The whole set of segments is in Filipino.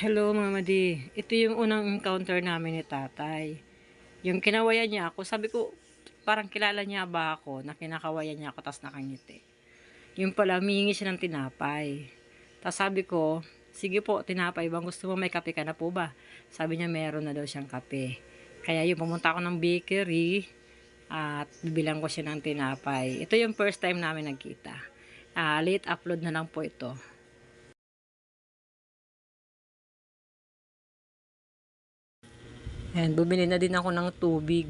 Hello mga madi. Ito yung unang encounter namin ni tatay. Yung kinawayan niya ako, sabi ko, parang kilala niya ba ako na kinakawayan niya ako tapos nakangiti. Yung pala, humingi siya ng tinapay. Tapos sabi ko, sige po, tinapay bang gusto mo may kape ka na po ba? Sabi niya meron na daw siyang kape. Kaya yung pumunta ako ng bakery at bibilang ko siya ng tinapay. Ito yung first time namin nagkita. Ah, late upload na lang po ito. And bumili na din ako ng tubig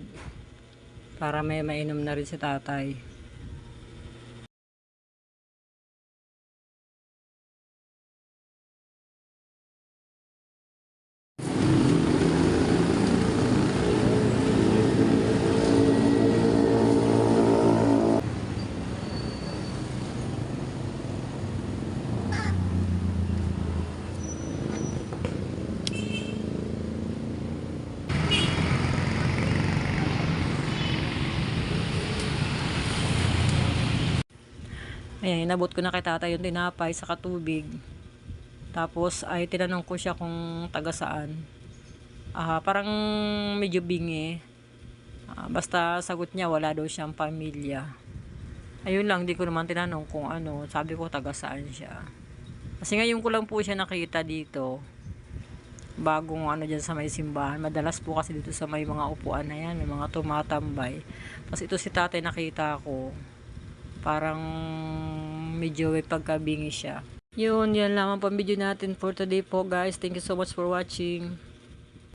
para may mainom na rin si tatay. Ayan, inabot ko na kay tatay yung tinapay sa katubig. Tapos ay tinanong ko siya kung taga saan. Ah, parang medyo bingi. Ah, basta sagot niya wala daw siyang pamilya. Ayun lang, di ko naman tinanong kung ano. Sabi ko taga saan siya. Kasi ngayon ko lang po siya nakita dito. Bagong ano dyan sa may simbahan. Madalas po kasi dito sa may mga upuan na yan. May mga tumatambay. Tapos ito si tatay nakita ko. Parang medyo may pagkabingi siya. Yun, yan lamang pang video natin for today po guys. Thank you so much for watching.